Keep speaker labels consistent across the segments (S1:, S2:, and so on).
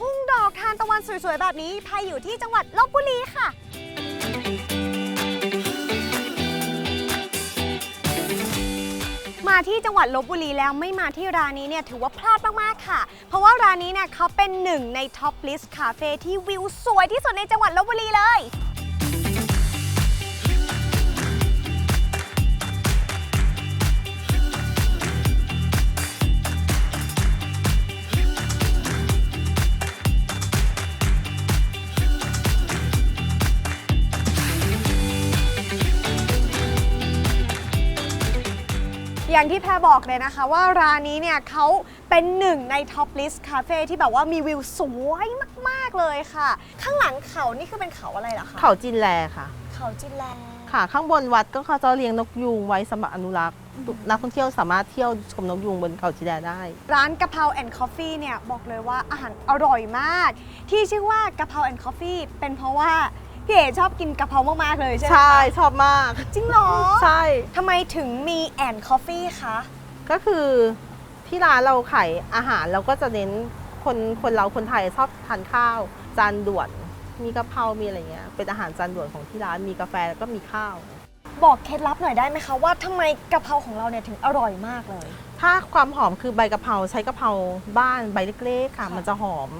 S1: ทุ่งดอกทานตะวันสวยๆ แบบนี้พายอยู่ที่จังหวัดลบบุรีค่ะ มาที่จังหวัดลบบุรีแล้วไม่มาที่ร้านนี้เนี่ยถือว่าพลาดมากๆค่ะ เพราะว่าร้านนี้เนี่ยเขาเป็นหนึ่งในท็อปลิสต์คาเฟ่ที่วิวสวยที่สุดในจังหวัดลบบุรีเลย อย่างที่แพรบอกเลยนะคะ ว่าร้านนี้เนี่ยเขาเป็นหนึ่งในท็อปลิสต์คาเฟ่ที่แบบว่ามีวิวสวยมาก ๆ เลยค่ะ ข้างหลังเขานี่คือเป็นเขาอะไรเหรอคะ
S2: เขาจินแลค่ะ
S1: เขาจินแล
S2: ค่ะ ข้างบนวัดก็เขาจะเลี้ยงนกยูงไว้สำหรับอนุรักษ์นักท่องเที่ยวสามารถเที่ยวชมนกยูงบนเขาจินแลได้
S1: ร้านกะเพราแอนด์คอฟฟี่เนี่ยบอกเลยว่าอาหารอร่อยมาก ที่ชื่อว่ากะเพราแอนด์คอฟฟี่เป็นเพราะว่า พี่เอ๋ชอบกินกะเพรามากๆเลยใช่ไหม
S2: ใช่
S1: คะ
S2: ชอบมาก
S1: จริงเหรอ
S2: ใช่
S1: ทำไมถึงมีแอนด์คอฟฟี่คะ
S2: ก็คือที่ร้านเราขายอาหารเราก็จะเน้นคนคนเราคนไทยชอบทานข้าว จานด่วน มีกะเพรา มีอะไรเงี้ย เป็นอาหารจานด่วนของที่ร้าน มีกาแฟแล้วก็มีข้าว
S1: บอกเคล็ดลับหน่อยได้ไหมคะว่าทำไมกะเพราของเราเนี่ยถึงอร่อยมากเลย
S2: ถ้าความหอมคือใบกะเพราใช้กะเพราบ้านใบเล็กๆค่ะ
S1: ค่ะ
S2: มันจะหอม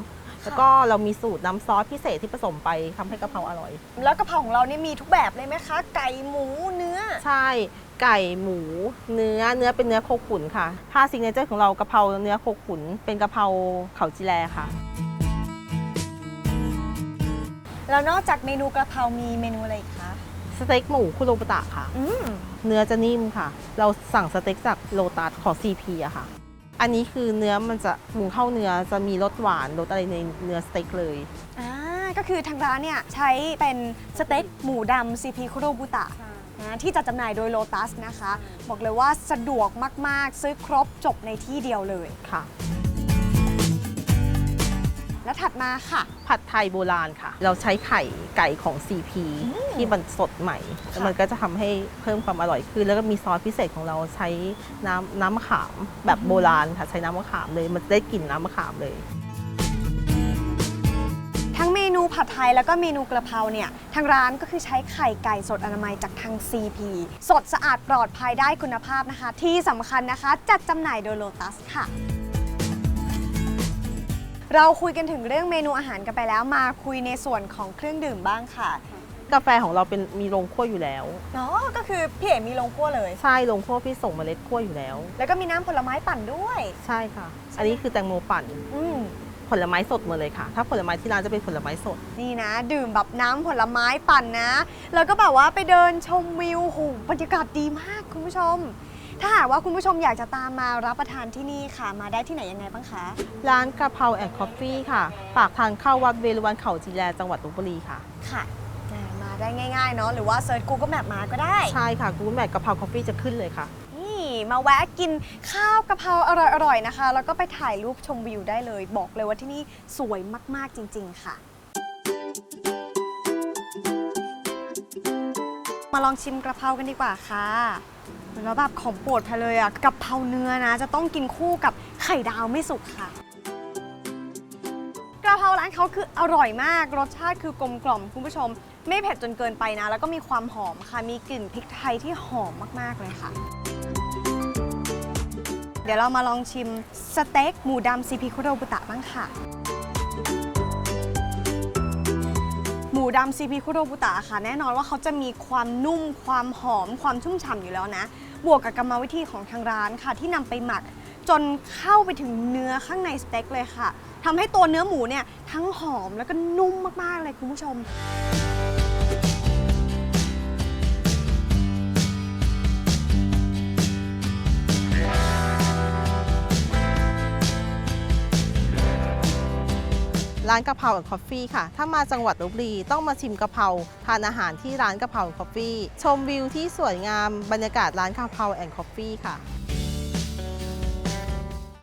S2: แล้วก็เรามีสูตรน้ำซอสพิเศษที่ผสมไปทำให้กะเพราอร่อย
S1: แล้วกะเพราของเรานี่มีทุกแบบเลยไหมคะ ไก่หมูเนื้อ
S2: ใช่ไก่หมูเนื้อเนื้อเป็นเนื้อโคขุนค่ะถ้าซิงเกิลเจอร์ของเรากะเพราเนื้อโคขุน เป็นกะเพราเขาจิแลค่ะ
S1: แล้วนอกจากเมนูกะเพรามีเมนูอะไรอีกคะ
S2: สเต็กหมูคุโรบุตะค่ะ
S1: อืม
S2: เนื้อจะนิ่มค่ะ เราสั่งสเต็กจากโลตัสของ CP อะค่ะ อันนี้คือเนื้อมันจะหุงเข้าเนื้อจะมีรสหวานรสอะไรในเนื้อสเต็กเลย
S1: อ่าก็คือทางร้านเนี่ยใช้เป็นสเต็กหมูดำ CP คุโรบุตะนะที่จะจำหน่ายโดยโลตัสนะคะ บอกเลยว่าสะดวกมาก ๆ ซื้อครบจบในที่เดียวเลย
S2: ค่ะ
S1: แล้วถัดมาค่ะ
S2: ผัดไทยโบราณค่ะ เราใช้ไข่ไก่ของ CP ที่มันสดใหม่แล้วมันก็จะทำให้เพิ่มความอร่อยขึ้น แล้วก็มีซอสพิเศษของเราใช้น้ำน้ำมะขามแบบโบราณค่ะใช้น้ำมะขามเลย มันจะได้กลิ่นน้ำมะขามเลย
S1: ทั้งเมนูผัดไทยแล้วก็เมนูกระเพราเนี่ยทางร้านก็คือใช้ไข่ไก่สดอนามัยจากทาง CP สดสะอาดปลอดภัยได้คุณภาพนะคะ ที่สำคัญนะคะจัดจำหน่ายโดยโลตัสค่ะ เราคุยกันถึงเรื่องเมนูอาหารกันไปแล้วมาคุยในส่วนของเครื่องดื่มบ้างค่ะ
S2: กาแฟของเราเป็นมีโรงคั่วอยู่แล้ว
S1: เนาะก็คือพี่เอ๋มีโรงคั่วเลย
S2: ใช่โรงคั่วพี่ส่งเมล็ดคั่วอยู่แล้ว
S1: แล้วก็มีน้ำผลไม้ปั่นด้วย
S2: ใช่ค่ะ อันนี้คือแตงโมปั่น
S1: อืม
S2: ผลไม้สดหมดเลยค่ะ ถ้าผลไม้ที่ร้านจะเป็นผลไม้สด
S1: นี่นะ ดื่มแบบน้ำผลไม้ปั่นนะ แล้วก็แบบว่าไปเดินชมวิวโหบรรยากาศดีมากคุณผู้ชม ถ้าหากว่าคุณผู้ชมอยากจะตามมารับประทานที่นี่ค่ะ มาได้ที่ไหนยังไงบ้างคะ
S2: ร้านกะเพราแอนด์คอฟฟี่ค่ะ ปากทางเข้าวัดเวรุวันเขาจีแลจังหวัดลบบุรีค่ะ
S1: ค่ะอ่ามาได้ง่าย ๆ เนาะหรือว่าเซิร์ช Google Map มาก็ได้
S2: ใช่ค่ะกูแมทกะเพราคอฟฟี่จะขึ้นเลยค่ะ
S1: นี่มาแวะกินข้าวกะเพราอร่อยๆนะคะ แล้วก็ไปถ่ายรูปชมวิวได้เลย บอกเลยว่าที่นี่สวยมากๆจริง ๆ ค่ะ มาลองชิมกระเพรากันดีกว่าค่ะ แล้วแบบของโปรดแพรเลยอะกะเพราเนื้อนะ จะต้องกินคู่กับไข่ดาวไม่สุกค่ะกระเพราร้านเขาคืออร่อยมาก รสชาติคือกลมกล่อมคุณผู้ชม ไม่เผ็ดจนเกินไปนะ แล้วก็มีความหอมค่ะ มีกลิ่นพริกไทยที่หอมมาก ๆ เลยค่ะ เดี๋ยวเรามาลองชิมสเต็กหมูดำซีพีคุโรบุตะบ้างค่ะ มูดำซีพีคุโรบุตะค่ะ แน่นอนว่าเขาจะมีความนุ่ม ความหอม ความชุ่มฉ่ำอยู่แล้วนะ บวกกับกรรมวิธีของทางร้านค่ะ ที่นำไปหมักจนเข้าไปถึงเนื้อข้างในสเต็กเลยค่ะทำให้ตัวเนื้อหมูเนี่ยทั้งหอมแล้วก็นุ่มมากๆเลยคุณผู้ชม
S2: ร้านกะเพราแอนด์คอฟฟี่ค่ะ ถ้ามาจังหวัดลบบุรีต้องมาชิมกะเพราทานอาหารที่ร้านกะเพราแอนด์คอฟฟี่ ชมวิวที่สวยงามบรรยากาศร้านกะเพราแอนด์คอฟฟี่ค่ะ